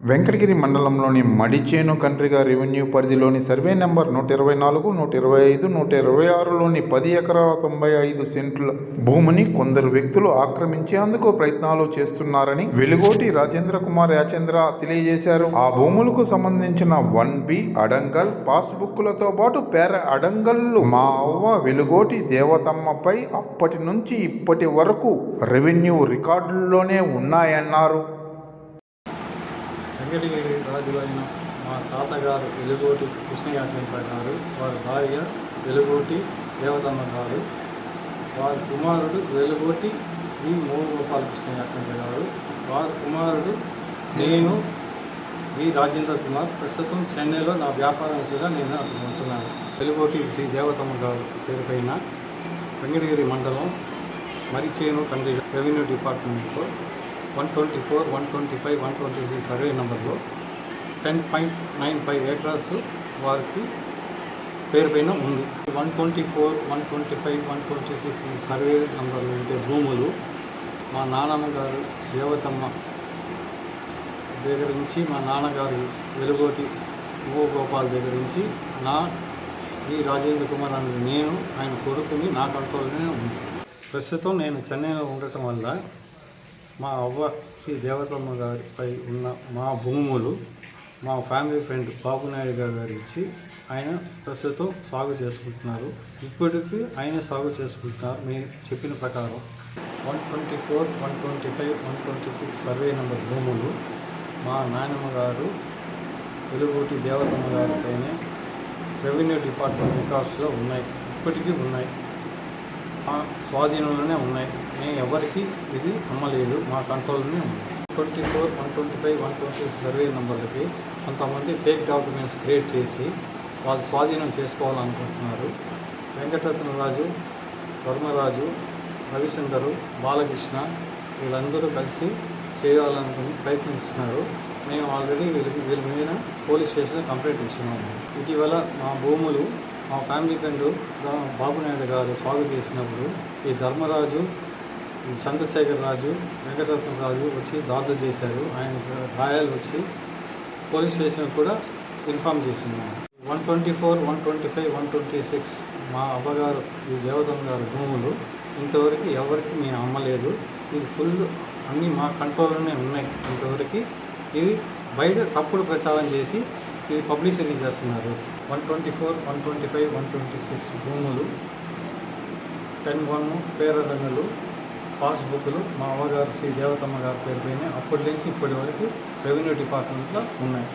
Venkatagiri మండలంలోని మడిచేను Kandriga revenue పరిధిలోని survey number నూట ఇరవై నాలుగు నూట ఇరవై ఐదు నూట ఇరవై ఆరులోని పది ఎకరాల తొంభై ఐదు సెంట్ల భూమిని కొందరు వ్యక్తులు ఆక్రమించేందుకు ప్రయత్నాలు చేస్తున్నారని వెలుగోటి రాజేంద్ర కుమార్ యాచంద్ర తెలియజేశారు. ఆ భూములకు సంబంధించిన వన్ బి అడంగల్ పాస్బుక్లతో పాటు పేర అడంగల్లు మా అవ్వ వెలుగోటి దేవతమ్మపై అప్పటి నుంచి ఇప్పటి వరకు రెవెన్యూ రికార్డుల్లోనే ఉన్నాయన్నారు. వెంకటగిరి రాజులైన మా తాతగారు వెలుగోటి కృష్ణయాచంద్ర గారు వారి భార్య వెలుగోటి దేవతమ్మ గారు. వారి కుమారుడు వెలుగోటి వి మోహగోపాల కృష్ణయాచంద్ర గారు వారి కుమారుడు నేను వి రాజేంద్ర కుమార్. ప్రస్తుతం చెన్నైలో నా వ్యాపార విషయంగా నేను అక్కడ ఉంటున్నాను. వెలుగోటి శ్రీ దేవతమ్మ గారు పేరుపైన వెంకటగిరి మండలం మరిచేను తండ్రి రెవెన్యూ డిపార్ట్మెంట్లో one twenty four one twenty five one twenty six survey నెంబర్లో ten point nine five acres వారికి పేరు పైన ఉంది. One twenty four one twenty five one twenty six ఈ సర్వే నెంబర్లు ఉండే భూములు మా నాన్నమ్మ గారు దేవతమ్మ దగ్గర నుంచి మా నాన్నగారు వెలుగోటి గోపాల్ దగ్గర నుంచి నా ఈ రాజేంద్ర కుమార్ అనే నేను ఆయన కొడుకుని నా కంట్రోల్లోనే ఉంది. ప్రస్తుతం నేను చెన్నైలో ఉండటం వల్ల మా అవ్వ శ్రీ దేవతమ్మ గారిపై ఉన్న మా భూములు మా ఫ్యామిలీ ఫ్రెండ్ బాబునాయుడు గారు గారు ఇచ్చి ఆయన ప్రస్తుతం సాగు చేసుకుంటున్నారు. ఇప్పటికీ ఆయన సాగు చేసుకుంటున్నారు. మీరు చెప్పిన ప్రకారం one twenty four one twenty five one twenty six survey number భూములు మా నాయనమ్మ గారు వెలుగుటి దేవతమ్మ గారిపైనే రెవెన్యూ డిపార్ట్మెంట్ రికార్డ్స్లో ఉన్నాయి. ఇప్పటికీ ఉన్నాయి. మా స్వాధీనంలోనే ఉన్నాయి. మేము ఎవరికి ఇది అమ్మలేదు. మా కంట్రోల్లోనే ఉంది. Twenty four one twenty five one twenty survey నెంబర్లకి కొంతమంది ఫేక్ డాక్యుమెంట్స్ క్రియేట్ చేసి వాళ్ళు స్వాధీనం చేసుకోవాలనుకుంటున్నారు. వెంకటరత్నరాజు ధర్మరాజు రవిచందర్ బాలకృష్ణ వీళ్ళందరూ కలిసి చేయాలనుకుని ప్రయత్నిస్తున్నారు. మేము ఆల్రెడీ వీళ్ళకి వీళ్ళ మీద పోలీస్ స్టేషన్లో కంప్లైంట్ ఇస్తున్నాము. ఇటీవల మా భూములు మా ఫ్యామిలీ ఫ్రెండ్ బాబునాయుడు గారు స్వాగతం చేసినప్పుడు ఈ ధర్మరాజు ఈ చంద్రశేఖర్ రాజు వెంకటరత్న రాజు వచ్చి దాడులు చేశారు. ఆయన రాయలు వచ్చి పోలీస్ స్టేషన్ కూడా ఇన్ఫామ్ చేస్తున్నాము one twenty four one twenty five one twenty six మా అవ్వగారు ఈ దేవతమ్మ గారు భూములు ఇంతవరకు ఎవరికి మేము అమ్మలేదు. ఇది ఫుల్ అన్నీ మా కంట్రోల్లోనే ఉన్నాయి. ఇంతవరకు ఇది బయట తప్పుడు ప్రచారం చేసి ఇది పబ్లిసిటీ చేస్తున్నారు. One twenty four one twenty five one twenty six భూములు టెన్ వన్ పేరరంగలు పాస్బుక్లు. మా అమ్మగారు శ్రీ దేవతమ్మ గారి పేరు పైన అప్పటి నుంచి ఇప్పటి వరకు రెవెన్యూ డిపార్ట్మెంట్లో ఉన్నాయి.